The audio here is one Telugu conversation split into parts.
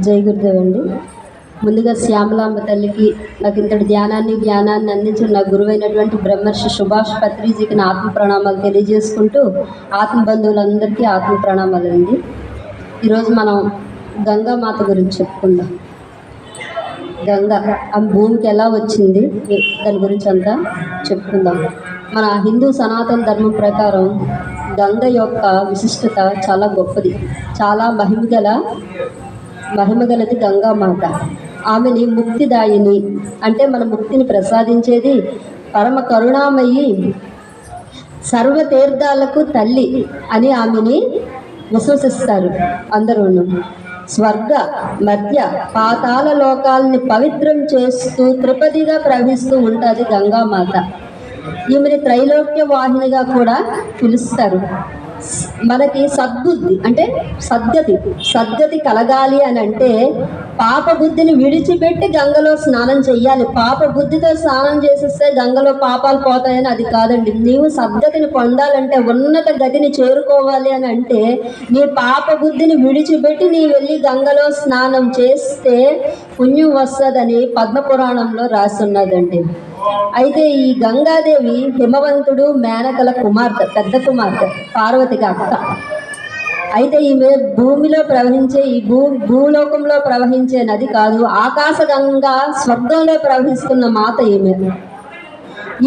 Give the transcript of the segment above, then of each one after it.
జై గురుదేవ్ అండి. ముందుగా శ్యామలాంబ తల్లికి నాకు ఇంతటి ధ్యానాన్ని జ్ఞానాన్ని అందించిన నా గురువైనటువంటి బ్రహ్మర్షి సుభాష్ పత్రిజీకి నా ఆత్మ ప్రణామాలు తెలియజేసుకుంటూ ఆత్మ బంధువులందరికీ ఆత్మ ప్రణామాలు అండి. ఈరోజు మనం గంగామాత గురించి చెప్పుకుందాం. గంగ ఆ భూమికి ఎలా వచ్చింది? దాని గురించి అంతా చెప్పుకుందాం. మన హిందూ సనాతన ధర్మం ప్రకారం గంగ యొక్క విశిష్టత చాలా గొప్పది. చాలా మహిమగల మహిమగలది గంగామాత. ఆమెని ముక్తిదాయిని అంటే మన ముక్తిని ప్రసాదించేది పరమ కరుణామయి సర్వ తీర్థాలకు తల్లి అని ఆమెని విశ్వసిస్తారు. అందరూను స్వర్గ మధ్య పాతాల లోకాలని పవిత్రం చేస్తూ త్రిపదిగా ప్రవహిస్తూ ఉంటుంది గంగామాత. ఈమెని త్రైలోక్య వాహినిగా కూడా పిలుస్తారు. మనకి సద్బుద్ధి అంటే సద్గతి సద్గతి కలగాలి అని అంటే పాప బుద్ధిని విడిచిపెట్టి గంగలో స్నానం చేయాలి పాప బుద్ధితో స్నానం చేసేస్తే గంగలో పాపాలు పోతాయని అది కాదండి. నీవు సద్గతిని పొందాలంటే ఉన్నత గతిని చేరుకోవాలి అని అంటే నీ పాప బుద్ధిని విడిచిపెట్టి నీ వెళ్ళి గంగలో స్నానం చేస్తే పుణ్యం వస్తుందని పద్మపురాణంలో రాస్తున్నదండి అయితే ఈ గంగాదేవి హిమవంతుడు మేనకల కుమార్తె పెద్ద కుమార్తె పార్వతికి అక్క. అయితే ఈమె భూమిలో ప్రవహించే ఈ భూ భూలోకంలో ప్రవహించే నది కాదు ఆకాశ గంగా స్వర్గంలో ప్రవహిస్తున్న మాత ఈమె.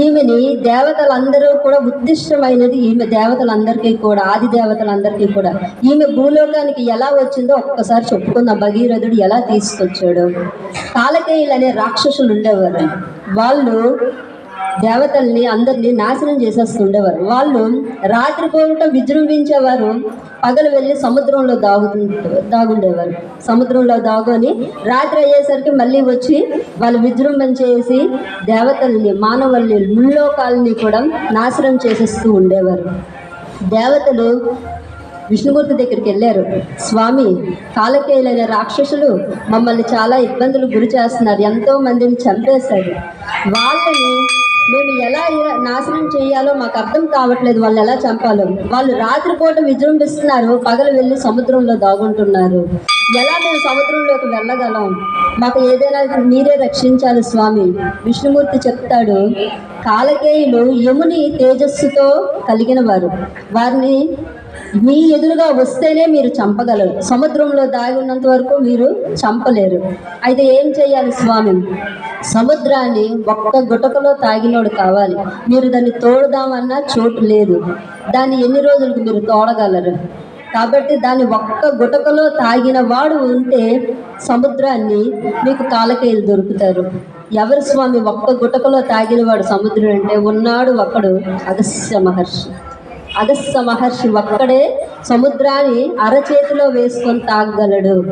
ఈమెని దేవతలందరూ కూడా ఉద్దిష్టమైనది ఈమె దేవతలందరికీ కూడా ఆది దేవతలందరికీ కూడా. ఈమె భూలోకానికి ఎలా వచ్చిందో ఒక్కసారి చెప్పుకుందాం. భగీరథుడు ఎలా తీసుకొచ్చాడు. కాలకేయులు అనే రాక్షసులు ఉండేవారు. వాళ్ళు దేవతల్ని అందరినీ నాశనం చేసేస్తుండేవారు. వాళ్ళు రాత్రిపూట విజృంభించేవారు. పగలు వెళ్ళి సముద్రంలో దాగు దాగుండేవారు. సముద్రంలో దాగుని రాత్రి అయ్యేసరికి మళ్ళీ వచ్చి వాళ్ళు విజృంభం చేసి దేవతల్ని మానవుల్ని ముల్లోకాలని కూడా నాశనం చేసేస్తూ ఉండేవారు. దేవతలు విష్ణుమూర్తి దగ్గరికి వెళ్ళారు. స్వామి కాలకేయులైన రాక్షసులు మమ్మల్ని చాలా ఇబ్బందులు గురి చేస్తున్నారు. ఎంతో మందిని చంపేశారు. వాళ్ళని మేము ఎలా నాశనం చేయాలో మాకు అర్థం కావట్లేదు. వాళ్ళు ఎలా చంపాలో. వాళ్ళు రాత్రిపూట విజృంభిస్తున్నారు. పగలు వెళ్ళి సముద్రంలో దాగుంటున్నారు. ఎలా మేము సముద్రంలోకి వెళ్ళగలం? మాకు ఏదైనా మీరే రక్షించాలి స్వామి. విష్ణుమూర్తి చెప్తాడు కాలకేయులు యముని తేజస్సుతో కలిగిన వారు. వారిని మీ ఎదురుగా వస్తేనే మీరు చంపగలరు. సముద్రంలో దాగి ఉన్నంత వరకు మీరు చంపలేరు. అయితే ఏం చేయాలి స్వామి? సముద్రాన్ని ఒక్క గుటకలో తాగినోడు కావాలి. మీరు దాన్ని తోడుదామన్నా చోటు లేదు. దాన్ని ఎన్ని రోజులకు మీరు తోడగలరు? కాబట్టి దాన్ని ఒక్క గుటకలో తాగిన వాడు ఉంటే సముద్రాన్ని మీకు కాలకేయులు దొరుకుతారు. ఎవరు స్వామి ఒక్క గుటకలో తాగిన వాడు సముద్రం అంటే ఉన్నాడు ఒకడు అగస్య మహర్షి. అగస్త్య మహర్షి ఒక్కడే సముద్రాన్ని అరచేతిలో వేసుకొని తాగగలడు.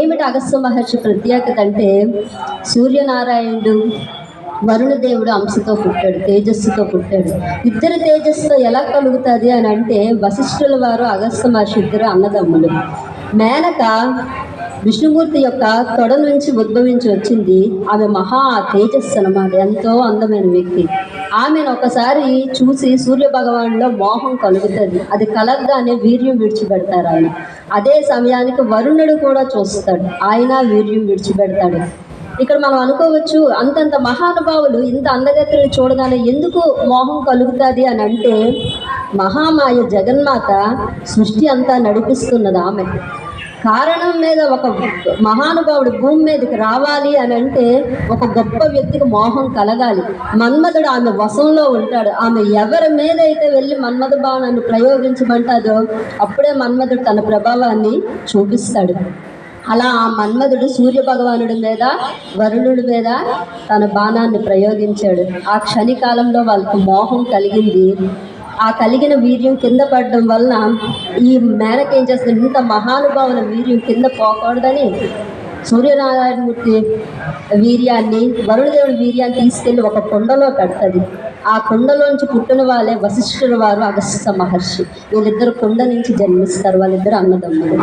ఏమిటి అగస్త్య మహర్షి ప్రత్యేకత అంటే? సూర్యనారాయణుడు వరుణదేవుడు అంశతో పుట్టాడు తేజస్సుతో పుట్టాడు. ఇద్దరు తేజస్సుతో ఎలా కలుగుతుంది అని అంటే వశిష్ఠుల వారు అగస్త్య మహర్షి ఇద్దరు అన్నదమ్ములు. మేనక విష్ణుమూర్తి యొక్క తొడ నుంచి ఉద్భవించి వచ్చింది. ఆమె మహా తేజస్సు అనమాట ఎంతో అందమైన వ్యక్తి. ఆమెను ఒకసారి చూసి సూర్య భగవానులో మోహం కలుగుతుంది. అది కలగగానే వీర్యం విడిచిపెడతారు ఆయన అదే సమయానికి వరుణుడు కూడా చూస్తాడు. ఆయన వీర్యం విడిచిపెడతాడు. ఇక్కడ మనం అనుకోవచ్చు అంతంత మహానుభావులు ఇంత అందగతిని చూడగానే ఎందుకు మోహం కలుగుతుంది అని అంటే మహామాయ జగన్మాత సృష్టి అంతా నడిపిస్తున్నది ఆమె. కారణం మీద ఒక మహానుభావుడు భూమి మీదకి రావాలి అని అంటే ఒక గొప్ప వ్యక్తికి మోహం కలగాలి. మన్మధుడు ఆమె వశంలో ఉంటాడు. ఆమె ఎవరి మీద అయితే వెళ్ళి మన్మథ భావనను ప్రయోగించమంటాదో అప్పుడే మన్మధుడు తన ప్రభావాన్ని చూపిస్తాడు. అలా ఆ మన్మధుడు సూర్య భగవానుడి మీద వరుణుడి మీద తన బాణాన్ని ప్రయోగించాడు. ఆ క్షణికాలంలో వాళ్ళకు మోహం కలిగింది ఆ కలిగిన వీర్యం కింద పడడం వలన ఈ మేనక ఏం చేస్తుంది? ఇంత మహానుభావుల వీర్యం కింద పోకూడదని సూర్యనారాయణమూర్తి వీర్యాన్ని వరుణదేవుడి వీర్యాన్ని తీసుకెళ్ళి ఒక కుండలో కడుతుంది ఆ కొండలోంచి పుట్టిన వాళ్ళే వశిష్ఠుల వారు అగస్త్య మహర్షి. వీళ్ళిద్దరు కొండ నుంచి జన్మిస్తారు వాళ్ళిద్దరు అన్నదమ్ములు.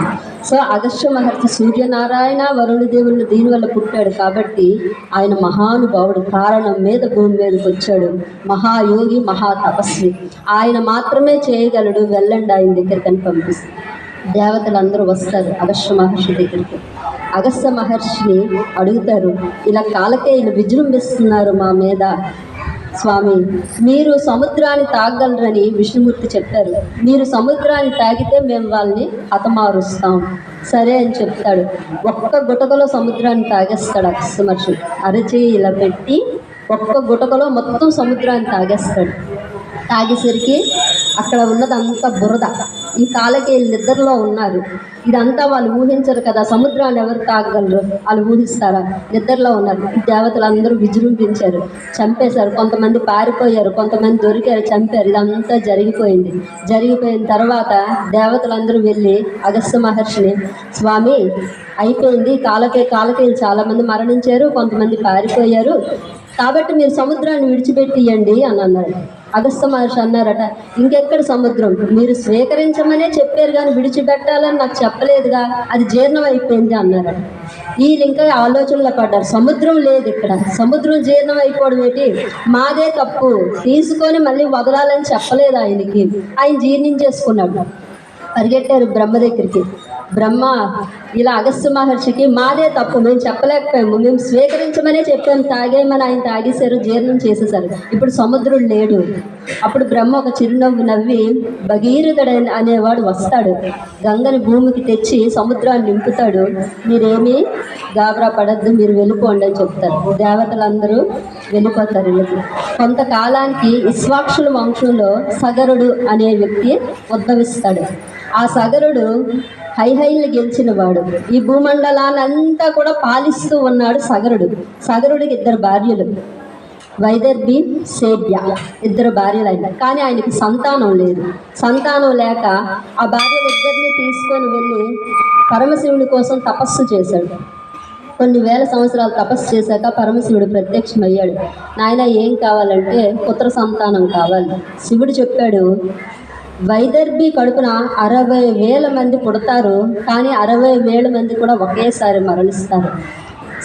సో అగస్త్య మహర్షి సూర్యనారాయణ వరుణదేవుని దీనివల్ల పుట్టాడు కాబట్టి ఆయన మహానుభావుడు. కారణం మీద భూమి మీదకి వచ్చాడు. మహాయోగి మహా తపస్వి ఆయన మాత్రమే చేయగలడు. వెళ్ళండి ఆయన దగ్గరికి అని పంపిస్తారు. దేవతలు అందరూ వస్తారు అగస్త్య మహర్షి దగ్గరికి. అగస్త్య మహర్షిని అడుగుతారు ఇలా కాలకేయులు విజృంభిస్తున్నారు మా మీద. స్వామి మీరు సముద్రాన్ని తాగలరని విష్ణుమూర్తి చెప్పారు. మీరు సముద్రాన్ని తాగితే మేము వాళ్ళని హతమారుస్తాం. సరే అని చెప్తాడు. ఒక్క గుటకలో సముద్రాన్ని తాగేస్తాడు అగస్త్య అరచేయి ఇలా పెట్టి ఒక్క గుటకలో మొత్తం సముద్రాన్ని తాగేస్తాడు. తాగేసరికి అక్కడ ఉన్నదంతా బురద. ఈ కాలకి నిద్రలో ఉన్నారు. ఇదంతా వాళ్ళు ఊహించరు కదా సముద్రాన్ని ఎవరు తాగగలరు? వాళ్ళు ఊహిస్తారా? నిద్రలో ఉన్నారు. ఈ దేవతలందరూ విజృంభించారు. చంపేశారు. కొంతమంది పారిపోయారు. కొంతమంది దొరికారు. చంపారు. ఇదంతా జరిగిపోయింది. జరిగిపోయిన తర్వాత దేవతలందరూ వెళ్ళి అగస్త్య మహర్షిని స్వామి అయిపోయింది. కాలకే కాలకేయులు చాలామంది మరణించారు. కొంతమంది పారిపోయారు. కాబట్టి మీరు సముద్రాన్ని విడిచిపెట్టియండి అని అన్నారు. అగస్త మహర్షి అన్నారట ఇంకెక్కడ సముద్రం? మీరు స్వీకరించమనే చెప్పారు కానీ విడిచిపెట్టాలని నాకు చెప్పలేదుగా అది జీర్ణం అయిపోయింది అన్నారట. వీళ్ళు ఇంకా ఆలోచనలో పడ్డారు సముద్రం లేదు ఇక్కడ. సముద్రం జీర్ణం అయిపోవడం ఏంటి? మాదే తప్పు. తీసుకొని మళ్ళీ వదలాలని చెప్పలేదు ఆయనకి. ఆయన జీర్ణించేసుకున్నాడు. పరిగెట్టారు బ్రహ్మ దగ్గరికి. బ్రహ్మ ఇలా అగస్త్య మహర్షికి మాదే తప్పు మేము చెప్పలేకపోయాము మేము స్వీకరించమనే చెప్పాము తాగేమని ఆయన తాగేశారు జీర్ణం చేసేసారు ఇప్పుడు సముద్రుడు లేడు. అప్పుడు బ్రహ్మ ఒక చిరునవ్వు నవ్వి భగీరథుడు అనేవాడు వస్తాడు. గంగని భూమికి తెచ్చి సముద్రాన్ని నింపుతాడు. మీరేమీ గాబరా పడద్దు మీరు వెళ్ళిపోండి అని చెప్తారు. దేవతలందరూ వెళ్ళిపోతారు. కొంతకాలానికి ఇస్వాక్షుల వంశంలో సగరుడు అనే వ్యక్తి ఉద్భవిస్తాడు. ఆ సగరుడు హైహైల్ని గెలిచిన వాడు. ఈ భూమండలాన్ని అంతా కూడా పాలిస్తూ ఉన్నాడు సగరుడు. సగరుడికి ఇద్దరు భార్యలు. వైదర్భి సేబ్య. ఇద్దరు భార్యలు కానీ ఆయనకి సంతానం లేదు. సంతానం లేక ఆ భార్యలిద్దరిని తీసుకొని వెళ్ళి పరమశివుని కోసం తపస్సు చేశాడు. కొన్ని వేల సంవత్సరాలు తపస్సు చేశాక పరమశివుడు ప్రత్యక్షమయ్యాడు. నాయన ఏం కావాలంటే పుత్ర సంతానం కావాలి. శివుడు చెప్పాడు వైదర్భి కడుపున అరవై వేల మంది పుడతారు కానీ అరవై వేల మంది కూడా ఒకేసారి మరణిస్తారు.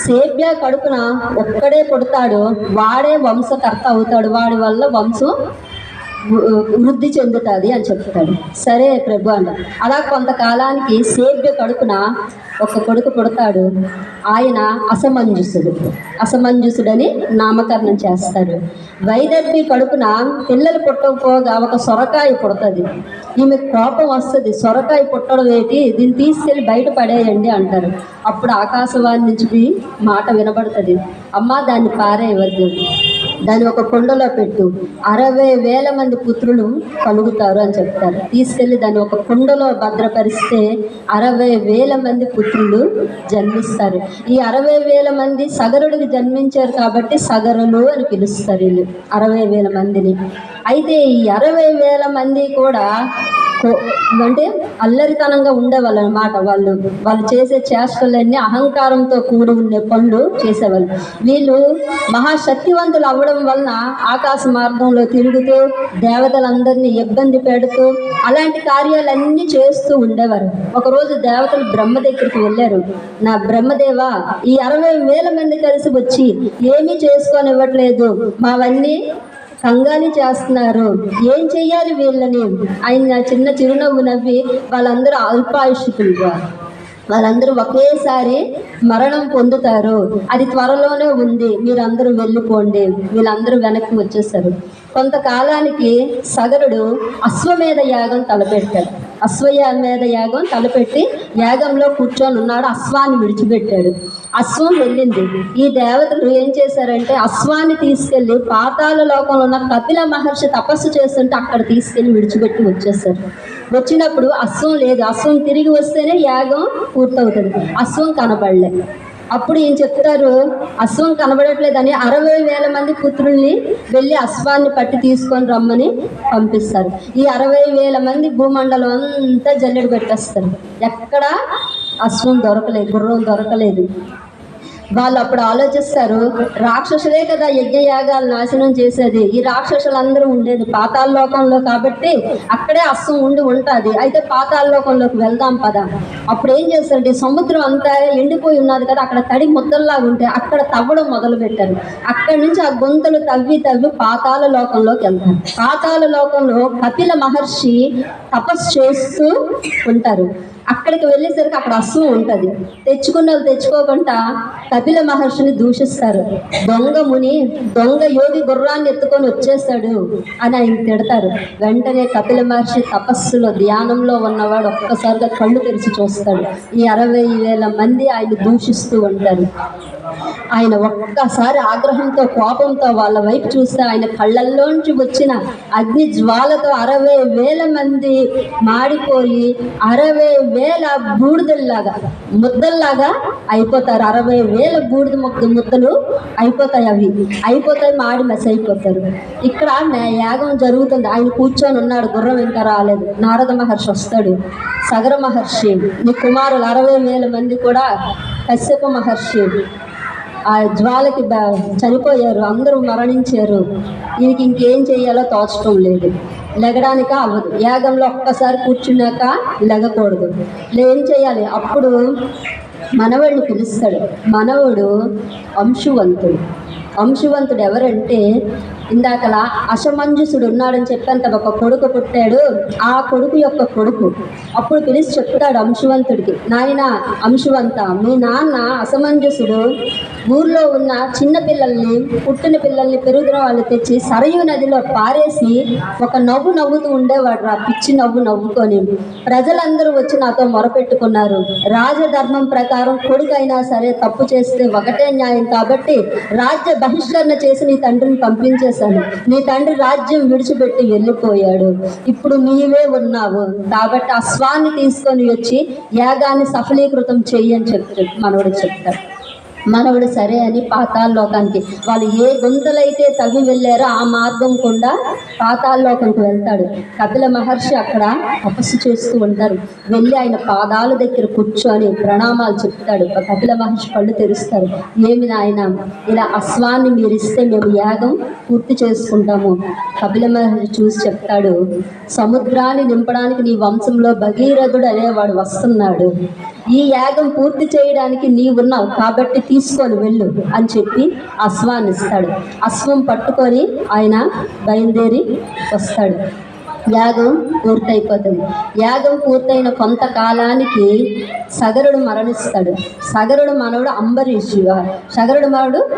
సేబ్య కడుపున ఒక్కడే పుడతాడు వాడే వంశకర్త అవుతాడు. వాడి వల్ల వంశం వృద్ధి చెందుతుంది అని చెప్తాడు. సరే ప్రభు అన్న. అలా కొంతకాలానికి సేవ్య కడుపున ఒక కొడుకు పుడతాడు. ఆయన అసమంజసుడు. అసమంజసుడని నామకరణం చేస్తారు వైదర్భి కడుపున పిల్లలు పుట్టకపోగా ఒక సొరకాయ పుడుతుంది. ఈమె కోపం వస్తుంది. సొరకాయ పుట్టడం ఏంటి? దీన్ని తీసుకెళ్ళి బయట పడేయండి అంటారు. అప్పుడు ఆకాశవాణి నుంచి మాట వినబడుతుంది. అమ్మ దాన్ని పారేయవద్దు. దాన్ని ఒక కుండలో పెట్టు. అరవై వేల మంది పుత్రులు కలుగుతారు అని చెప్తారు. తీసుకెళ్ళి దాన్ని ఒక కుండలో భద్రపరిస్తే అరవై వేల మంది పుత్రులు జన్మిస్తారు. ఈ అరవై వేల మంది సగరుడికి జన్మించారు కాబట్టి సగరులు అని పిలుస్తారు వీళ్ళు. అరవై వేల మందిని. అయితే ఈ అరవై వేల మంది కూడా అంటే అల్లరితనంగా ఉండేవాళ్ళు అనమాట వాళ్ళు. వాళ్ళు చేసే చేష్టలన్నీ అహంకారంతో కూడి ఉండే పనులు చేసేవాళ్ళు. వీళ్ళు మహాశక్తివంతులు అవ్వడం వలన ఆకాశ మార్గంలో తిరుగుతూ దేవతలందరినీ ఇబ్బంది పెడుతూ అలాంటి కార్యాలన్నీ చేస్తూ ఉండేవారు. ఒకరోజు దేవతలు బ్రహ్మ దగ్గరికి వెళ్ళారు. నా బ్రహ్మదేవ ఈ అరవై వేల మంది కలిసి వచ్చి ఏమీ చేసుకొని ఇవ్వట్లేదు మావన్నీ కంగాలి చేస్తున్నారు. ఏం చెయ్యాలి వీళ్ళని? ఆయన చిన్న చిరునవ్వు నవ్వి వాళ్ళందరూ అల్పాయుషికులుగా వాళ్ళందరూ ఒకేసారి మరణం పొందుతారు. అది త్వరలోనే ఉంది. మీరందరూ వెళ్ళిపోండి. వీళ్ళందరూ వెనక్కి వచ్చేసారు. కొంతకాలానికి సగరుడు అశ్వమేధ యాగం తలపెట్టాడు అశ్వమేధ యాగం తలపెట్టి యాగంలో కూర్చొని ఉన్నాడు అశ్వాన్ని విడిచిపెట్టాడు. అశ్వం వెళ్ళింది. ఈ దేవతలు ఏం చేశారంటే అశ్వాన్ని తీసుకెళ్ళి పాతాల లోకంలో ఉన్న కపిల మహర్షి తపస్సు చేస్తుంటే అక్కడ తీసుకెళ్ళి విడిచిపెట్టి వచ్చేసారు వచ్చినప్పుడు అశ్వం లేదు. అశ్వం తిరిగి వస్తేనే యాగం పూర్తవుతుంది. అశ్వం కనపడలేదు అప్పుడు ఏం చెప్తారు? అశ్వం కనబడట్లేదని అరవై వేల మంది పుత్రుల్ని వెళ్ళి అశ్వాన్ని పట్టి తీసుకొని రమ్మని పంపిస్తారు. ఈ అరవై వేల మంది భూమండలం అంతా జల్లెడు పెట్టేస్తారు. ఎక్కడ అశ్వం దొరకలేదు గుర్రం దొరకలేదు. వాళ్ళు అప్పుడు ఆలోచిస్తారు రాక్షసులే కదా యజ్ఞయాగాలు నాశనం చేసేది. ఈ రాక్షసులందరూ ఉండేది పాతాల లోకంలో కాబట్టి అక్కడే అస్సం ఉండి ఉంటుంది. అయితే పాతాల లోకంలోకి వెళ్దాం పద. అప్పుడు ఏం చేస్తారంటే సముద్రం అంతా ఎండిపోయి ఉన్నది కదా అక్కడ తడి ముద్దల్లాగా ఉంటే అక్కడ తవ్వడం మొదలు పెట్టారు. అక్కడి నుంచి ఆ గుంతలు తవ్వి తవ్వి పాతాల లోకంలోకి వెళ్తారు. పాతాల లోకంలో కపిల మహర్షి తపస్సు చేస్తూ ఉంటారు. అక్కడికి వెళ్ళేసరికి అక్కడ అశ్వం ఉంటుంది. తెచ్చుకున్న వాళ్ళు తెచ్చుకోకుండా కపిల మహర్షిని దూషిస్తారు. దొంగ ముని దొంగ యోగి గుర్రాన్ని ఎత్తుకొని వచ్చేస్తాడు అని ఆయన తిడతారు. వెంటనే కపిల మహర్షి తపస్సులో ధ్యానంలో ఉన్నవాడు ఒక్కసారిగా కళ్ళు తెరిచి చూస్తాడు. ఈ అరవై వేల మంది ఆయన దూషిస్తూ ఉంటారు. ఆయన ఒక్కసారి ఆగ్రహంతో కోపంతో వాళ్ళ వైపు చూస్తే ఆయన కళ్ళల్లోంచి వచ్చిన అగ్ని జ్వాలతో అరవై వేల మంది మాడిపోయి అరవై వేల బూడిదల్లాగా ముద్దల్లాగా అయిపోతారు. అరవై వేల బూడిద ముద్ద ముద్దలు అయిపోతాయి అవి. అయిపోతాయి మాడి మెస్ అయిపోతారు. ఇక్కడ యాగం జరుగుతుంది. ఆయన కూర్చొని ఉన్నాడు గుర్రం ఇంకా రాలేదు. నారద మహర్షి వస్తాడు. సగర మహర్షి నీ కుమారులు అరవై వేల మంది కూడా కశ్యప మహర్షి. ఆ జ్వాలకి చనిపోయారు. అందరూ మరణించారు. ఈయనకి ఇంకేం చేయాలో తోచడం లేదు. లెగడానికి అవ్వదు. యాగంలో ఒక్కసారి కూర్చున్నాక లెగకూడదు. ఏం చేయాలి. అప్పుడు మనవాడిని పిలుస్తాడు. మనవడు అంశువంతుడు అంశువంతుడు ఎవరంటే ఇందాకలా అసమంజసుడు ఉన్నాడని చెప్పాను కదా ఒక కొడుకు పుట్టాడు. ఆ కొడుకు యొక్క కొడుకు. అప్పుడు పిలిచి చెప్తాడు అంశువంతుడికి నాయన అంశువంత మీ నాన్న అసమంజసుడు. ఊర్లో ఉన్న చిన్న పిల్లల్ని పుట్టిన పిల్లల్ని పెరుగుదల వాళ్ళు తెచ్చి సరయు నదిలో పారేసి ఒక నవ్వు నవ్వుతూ ఉండేవాడు రా పిచ్చి నవ్వు నవ్వుకొని. ప్రజలందరూ వచ్చి నాతో మొరపెట్టుకున్నారు. రాజధర్మం ప్రకారం కొడుకైనా సరే తప్పు చేస్తే ఒకటే న్యాయం కాబట్టి రాజ్య బహిష్కరణ చేసి నీ తండ్రిని చేశాను. నీ తండ్రి రాజ్యం విడిచిపెట్టి వెళ్ళిపోయాడు. ఇప్పుడు నీవే ఉన్నావు. కాబట్టి ఆ స్వాన్ని తీసుకొని వచ్చి యాగాన్ని సఫలీకృతం చెయ్యని చెప్తాడు మనవడు చెప్తాడు. మనవడు సరే అని పాతాళలోకానికి వాళ్ళు ఏ గుంతలైతే తవ్వి వెళ్ళారో ఆ మార్గం గుండా పాతాళలోకానికి వెళ్తాడు. కపిల మహర్షి అక్కడ తపస్సు చేస్తూ ఉంటారు. వెళ్ళి ఆయన పాదాల దగ్గర కూర్చొని ప్రణామాలు చెప్తాడు. కపిల మహర్షి కళ్ళు తెరుస్తారు. ఏమి నాయన ఇలా అశ్వాన్ని మీరు ఇస్తే మేము యాగం పూర్తి చేసుకుంటాము కపిల మహర్షి చూసి చెప్తాడు. సముద్రాన్ని నింపడానికి నీ వంశంలో భగీరథుడు అనేవాడు వస్తున్నాడు. ఈ యాగం పూర్తి చేయడానికి నీవున్నావు కాబట్టి తీసుకొని వెళ్ళు అని చెప్పి అశ్వాన్ని ఇస్తాడు. అశ్వం పట్టుకొని ఆయన బయలుదేరి వస్తాడు. యాగం పూర్తయిపోతుంది. యాగం పూర్తయిన కొంతకాలానికి సగరుడు మరణిస్తాడు. సగరుడు మనవుడు అంబరీషు సగరుడు మనవుడు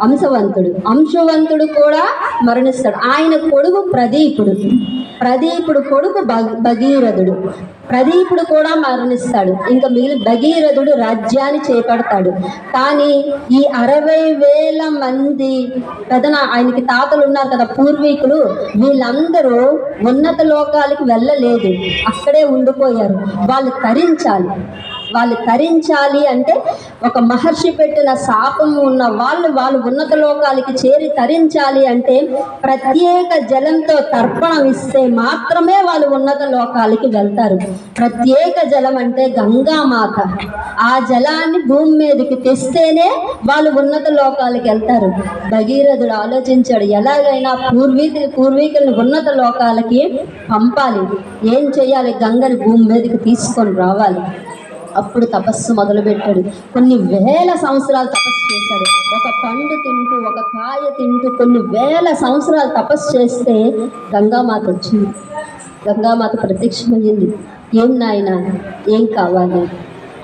అంశవంతుడు. అంశవంతుడు కూడా మరణిస్తాడు. ఆయన కొడుకు ప్రదీపుడు. ప్రదీపుడు కొడుకు భగ- భగీరథుడు. ప్రదీపుడు కూడా మరణిస్తాడు. ఇంకా మిగిలిన భగీరథుడు రాజ్యాన్ని చేపడతాడు. కానీ ఈ అరవై వేల మంది పెదన ఆయనకి తాతలు ఉన్నారు కదా పూర్వీకులు వీళ్ళందరూ ఉన్నత లోకాలకు వెళ్ళలేదు. అక్కడే ఉండిపోయారు. వాళ్ళు తరించాలి. వాళ్ళు తరించాలి అంటే ఒక మహర్షి పెట్టిన శాపము ఉన్న వాళ్ళు వాళ్ళు ఉన్నత లోకాలకి చేరి తరించాలి అంటే ప్రత్యేక జలంతో తర్పణం ఇస్తే మాత్రమే వాళ్ళు ఉన్నత లోకాలకి వెళ్తారు. ప్రత్యేక జలం అంటే గంగామాత ఆ జలాన్ని భూమి మీదకి తెస్తేనే వాళ్ళు ఉన్నత లోకాలకి వెళ్తారు. భగీరథుడు ఆలోచించాడు ఎలాగైనా పూర్వీకులు పూర్వీకులను ఉన్నత లోకాలకి పంపాలి. ఏం చేయాలి గంగని భూమి మీదకి తీసుకొని రావాలి. అప్పుడు తపస్సు మొదలుపెట్టాడు. కొన్ని వేల సంవత్సరాలు తపస్సు చేశాడు. ఒక పండు తింటూ ఒక కాయ తింటూ కొన్ని వేల సంవత్సరాలు తపస్సు చేస్తే గంగామాత వచ్చింది. గంగామాత ప్రత్యక్షమయ్యింది. ఏం నాయన ఏం కావాలి?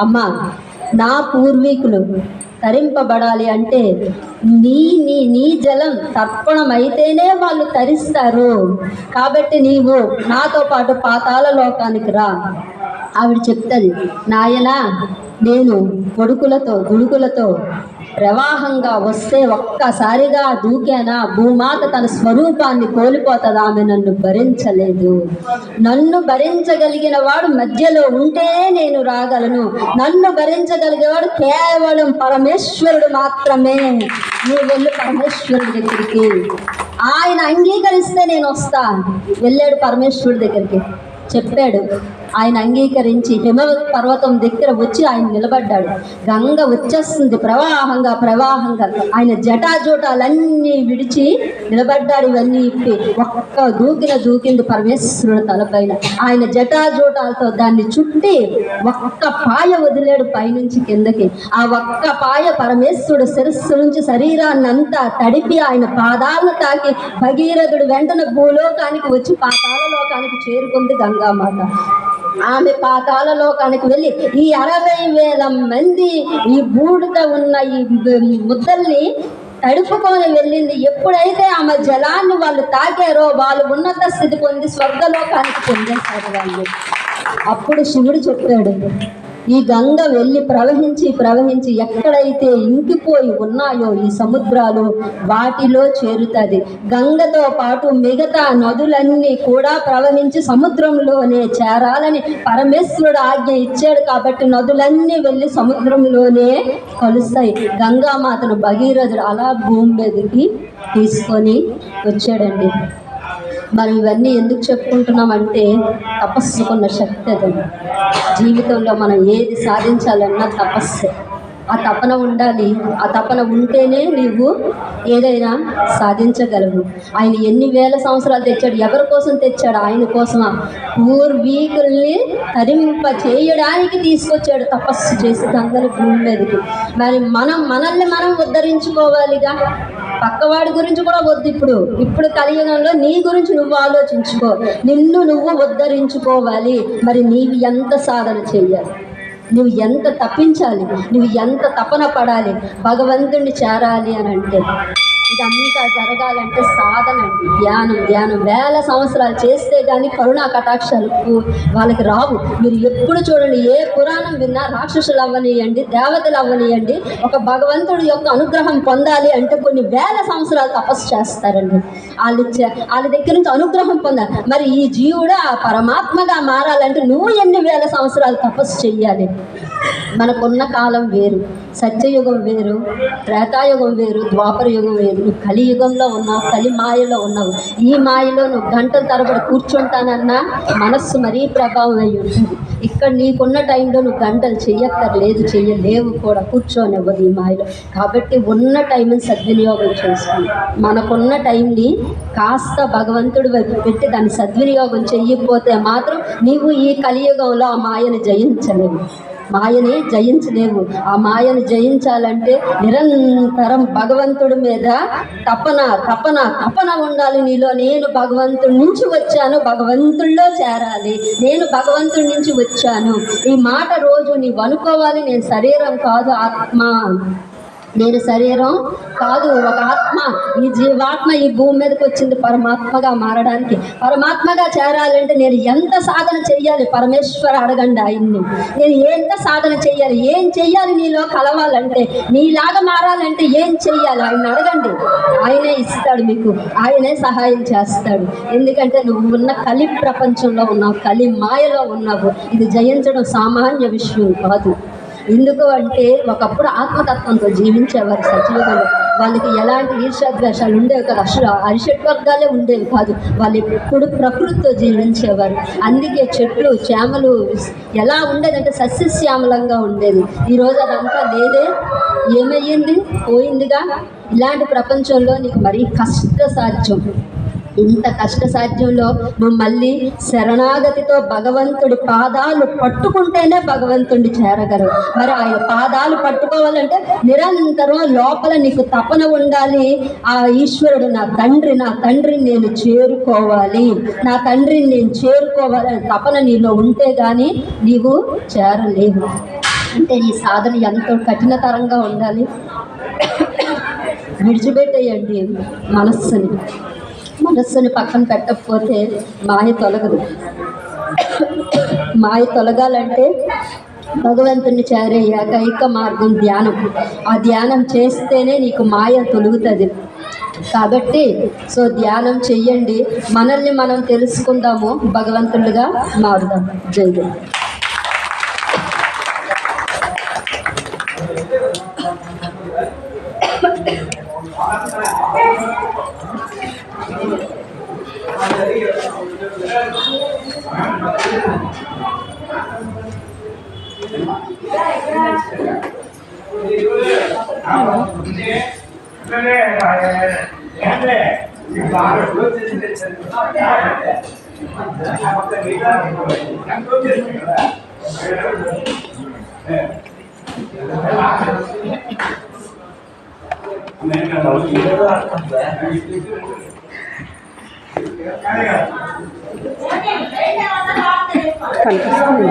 అమ్మా నా పూర్వీకులు తరింపబడాలి అంటే నీ నీ నీ జలం తర్పణమైతేనే అయితేనే వాళ్ళు తరిస్తారు. కాబట్టి నీవు నాతో పాటు పాతాల లోకానికి రా. ఆవిడ చెప్తుంది నాయనా నేను కొడుకులతో గుడుకులతో ప్రవాహంగా వస్తే ఒక్కసారిగా దూకానా? భూమాత తన స్వరూపాన్ని కోల్పోతుంది? ఆమె నన్ను భరించలేదు. నన్ను భరించగలిగిన వాడు మధ్యలో ఉంటే నేను రాగలను. నన్ను భరించగలిగేవాడు కేవలం పరమేశ్వరుడు మాత్రమే. నువ్వు వెళ్ళు పరమేశ్వరుడి దగ్గరికి. ఆయన అంగీకరిస్తే నేను వస్తా. వెళ్ళాడు పరమేశ్వరుడి దగ్గరికి. చెప్పాడు ఆయన అంగీకరించి హిమ పర్వతం దగ్గర వచ్చి ఆయన నిలబడ్డాడు. గంగ వచ్చేస్తుంది ప్రవాహంగా ప్రవాహంగా. ఆయన జటాజూటాలన్నీ విడిచి నిలబడ్డాడు ఇవన్నీ ఇప్పి. ఒక్క దూకిన దూకింది పరమేశ్వరుడు తలపైన ఆయన జటాజూటాలతో దాన్ని చుట్టి ఒక్క పాయ వదిలేడు పైనుంచి కిందకి. ఆ ఒక్క పాయ పరమేశ్వరుడు శిరస్సు నుంచి శరీరాన్ని అంతా తడిపి ఆయన పాదాలను తాకి భగీరథుడు వెంటనే భూలోకానికి వచ్చి పాతాల లోకానికి చేరుకుంది గంగామాత. ఆమె పాతాల లోకానికి వెళ్ళి ఈ అరవై వేల మంది ఈ బూడిద ఉన్న ఈ ముద్దల్ని తడుపుకొని వెళ్ళింది. ఎప్పుడైతే ఆమె జలాన్ని వాళ్ళు తాకారో వాళ్ళు ఉన్నత స్థితి పొంది స్వర్గలోకానికి పొందేశారు వాళ్ళు. అప్పుడు శివుడు చెప్పాడు ఈ గంగ వెళ్ళి ప్రవహించి ప్రవహించి ఎక్కడైతే ఇంకిపోయి ఉన్నాయో ఈ సముద్రాలు వాటిలో చేరుతుంది. గంగతో పాటు మిగతా నదులన్నీ కూడా ప్రవహించి సముద్రంలోనే చేరాలని పరమేశ్వరుడు ఆజ్ఞ ఇచ్చాడు కాబట్టి నదులన్నీ వెళ్ళి సముద్రంలోనే కలుస్తాయి. గంగామాతను భగీరథుడు అలా భూమి మీదకి తీసుకొని వచ్చాడండి. మనం ఇవన్నీ ఎందుకు చెప్పుకుంటున్నామంటే తపస్సుకున్న శక్తి అది. జీవితంలో మనం ఏది సాధించాలన్నా తపస్సు. ఆ తపన ఉండాలి. ఆ తపన ఉంటేనే నీవు ఏదైనా సాధించగలవు. ఆయన ఎన్ని వేల సంవత్సరాలు తెచ్చాడు? ఎవరి కోసం తెచ్చాడు? ఆయన కోసమా? పూర్వీకుల్ని తరింప చేయడానికి తీసుకొచ్చాడు. తపస్సు చేసి అందరి భూమి మీదకి. మరి మనం మనల్ని మనం ఉద్ధరించుకోవాలిగా? పక్కవాడి గురించి కూడా వద్దు ఇప్పుడు. ఇప్పుడు కలియుగంలో నీ గురించి నువ్వు ఆలోచించుకో. నిన్ను నువ్వు ఉద్ధరించుకోవాలి. మరి నీవు ఎంత సాధన చేయాలి? నువ్వు ఎంత తప్పించాలి నువ్వు ఎంత తపన పడాలి భగవంతుణ్ణి చేరాలి అని అంటే ఇదంతా జరగాలంటే సాధన అండి ధ్యానం ధ్యానం. వేల సంవత్సరాలు చేస్తే కానీ కరుణా కటాక్షాలు వాళ్ళకి రావు. మీరు ఎప్పుడు చూడండి ఏ పురాణం విన్నా రాక్షసులు అవ్వనియండి దేవతలు అవ్వనియండి ఒక భగవంతుడి యొక్క అనుగ్రహం పొందాలి అంటే కొన్ని వేల సంవత్సరాలు తపస్సు చేస్తారండి. వాళ్ళు వాళ్ళ దగ్గర నుంచి అనుగ్రహం పొందాలి. మరి ఈ జీవుడు ఆ పరమాత్మగా మారాలంటే నువ్వు ఎన్ని వేల సంవత్సరాలు తపస్సు చెయ్యాలి? మనకున్న కాలం వేరు సత్యయుగం వేరు త్రేతాయుగం వేరు ద్వాపర యుగం వేరు. నువ్వు కలియుగంలో ఉన్నావు కలి మాయలో ఉన్నావు. ఈ మాయలో నువ్వు గంటల తరబడి కూర్చుంటానన్నా మనస్సు మరీ ప్రభావం అయి ఉంటుంది. ఇక్కడ నీకున్న టైంలో నువ్వు గంటలు చెయ్యక్కర్లేదు చెయ్యలేవు కూడా కూర్చోనివ్వదు ఈ మాయలో. కాబట్టి ఉన్న టైంని సద్వినియోగం చేసుకోండి మనకున్న టైంని కాస్త భగవంతుడి వైపు పెట్టి దాన్ని సద్వినియోగం చెయ్యకపోతే మాత్రం నీవు ఈ కలియుగంలో ఆ మాయను జయించలేవు. మాయని జయించలేవు ఆ మాయను జయించాలంటే నిరంతరం భగవంతుడి మీద తపన తపన తపన ఉండాలి నీలో. నేను భగవంతుడి నుంచి వచ్చాను భగవంతుల్లో చేరాలి. నేను భగవంతుడి నుంచి వచ్చాను. ఈ మాట రోజు నీవు అనుకోవాలి. నేను శరీరం కాదు ఆత్మ. నేను శరీరం కాదు ఒక ఆత్మ. ఈ జీవాత్మ ఈ భూమి మీదకి వచ్చింది పరమాత్మగా మారడానికి. పరమాత్మగా చేరాలంటే నేను ఎంత సాధన చెయ్యాలి? పరమేశ్వర అడగండి ఆయన్ని. నేను ఎంత సాధన చెయ్యాలి? ఏం చెయ్యాలి నీలో కలవాలంటే? నీలాగా మారాలంటే ఏం చెయ్యాలి? ఆయన అడగండి. ఆయనే ఇస్తాడు మీకు. ఆయనే సహాయం చేస్తాడు. ఎందుకంటే నువ్వు ఉన్న కలి ప్రపంచంలో ఉన్నావు కలి మాయలో ఉన్నావు. ఇది జయించడం సామాన్య విషయం కాదు. ఎందుకు అంటే ఒకప్పుడు ఆత్మతత్వంతో జీవించేవారు సజీవులు. వాళ్ళకి ఎలాంటి ఈర్ష్యాద్వేషాలు ఉండేవి కాదు. అసలు అరిషట్ వర్గాలే ఉండేవి కాదు. వాళ్ళు ఎప్పుడు ప్రకృతితో జీవించేవారు. అందుకే చెట్లు చేమలు ఎలా ఉండేదంటే సస్యశ్యామలంగా ఉండేది ఈరోజు అదంతా లేదే. ఏమయ్యింది? పోయిందిగా. ఇలాంటి ప్రపంచంలో నీకు మరీ కష్ట సాధ్యం ఇంత కష్ట సాధ్యంలో నువ్వు మళ్ళీ శరణాగతితో భగవంతుడి పాదాలు పట్టుకుంటేనే భగవంతుడిని చేరగరు మరి ఆయన పాదాలు పట్టుకోవాలంటే నిరంతరం లోపల నీకు తపన ఉండాలి. ఆ ఈశ్వరుడు నా తండ్రి నా తండ్రిని నేను చేరుకోవాలి. నా తండ్రిని నేను చేరుకోవాలని తపన నీలో ఉంటే కానీ నీవు చేరలేవు. అంటే నీ సాధన ఎంతో కఠినతరంగా ఉండాలి. విడిచిపెట్టేయండి మనస్సుని. మనస్సుని పక్కన పెట్టకపోతే మాయ తొలగదు. మాయ తొలగాలంటే భగవంతుని చేరే ఏకైక మార్గం ధ్యానం. ఆ ధ్యానం చేస్తేనే నీకు మాయ తొలుగుతుంది. కాబట్టి సో ధ్యానం చెయ్యండి. మనల్ని మనం తెలుసుకుందాము. భగవంతుడిగా మారుదాం. జై. அமெரிக்கா కనిపిస్తుంది